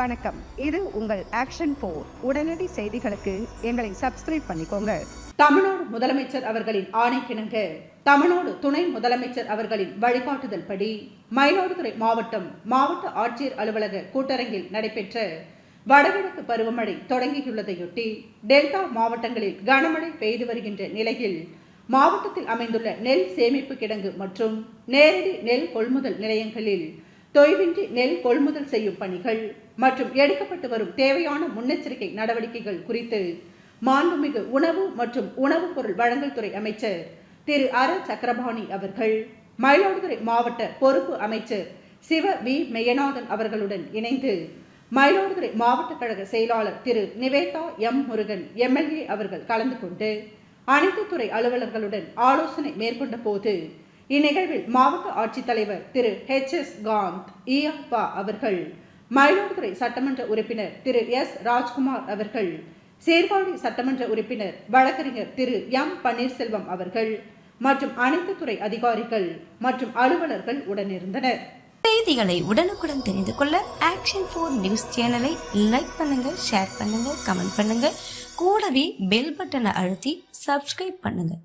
வணக்கம். இது உங்கள் ஆக்ஷன் போர் உடனடி செய்திகளுக்கு எங்களை சப்ஸ்கிரைப் பண்ணிக்கோங்க. தமிழ்நாடு முதலமைச்சர் அவர்களின் ஆணைக்கிணங்க. தமிழ்நாடு துணை முதலமைச்சர் அவர்களின் வழிகாட்டுதல் படி மயிலாடுதுறை மாவட்டம் மாவட்ட ஆட்சியர் அலுவலக கூட்டரங்கில் நடைபெற்ற வடகிழக்கு பருவமழை தொடங்கியுள்ளதையொட்டி டெல்டா மாவட்டங்களில் கனமழை பெய்து வருகின்ற நிலையில் மாவட்டத்தில் அமைந்துள்ள நெல் சேமிப்பு கிடங்கு மற்றும் நேரடி நெல் கொள்முதல் நிலையங்களில் தொய்வின்றி நெல் கொள்முதல் செய்யும் பணிகள் மற்றும் எடுக்கப்பட்டு வரும் தேவையான முன்னெச்சரிக்கை நடவடிக்கைகள் குறித்து மாண்புமிகு உணவு மற்றும் உணவுப் பொருள் வழங்கல் துறை அமைச்சர் திரு அர சக்கரபாணி அவர்கள் மயிலாடுதுறை மாவட்ட பொறுப்பு அமைச்சர் சிவ வி மெய்யநாதன் அவர்களுடன் இணைந்து மயிலாடுதுறை மாவட்ட கழக செயலாளர் திரு நிவேதா எம் முருகன் எம்எல்ஏ அவர்கள் கலந்து கொண்டு அனைத்து துறை அலுவலர்களுடன் ஆலோசனை மேற்கொண்ட போது இந்நிகழ்வில் மாவட்ட ஆட்சித்தலைவர் திரு ஹெச் எஸ் காந்த் இயப்பா அவர்கள் மயிலாடுதுறை சட்டமன்ற உறுப்பினர் திரு எஸ் ராஜ்குமார் அவர்கள் சீர்காழி சட்டமன்ற உறுப்பினர் வழக்கறிஞர் திரு எம் பன்னீர்செல்வம் அவர்கள் மற்றும் அனைத்து துறை அதிகாரிகள் மற்றும் அலுவலர்கள் உடனிருந்தனர். செய்திகளை உடனுக்குடன் தெரிந்து கொள்ள ஆக்ஷன் ஃபோர் நியூஸ் சேனலை லைக் பண்ணுங்க ஷேர் பண்ணுங்க கமெண்ட் பண்ணுங்க. கூடவே பெல் பட்டனை அழுத்தி சப்ஸ்கிரைப் பண்ணுங்க.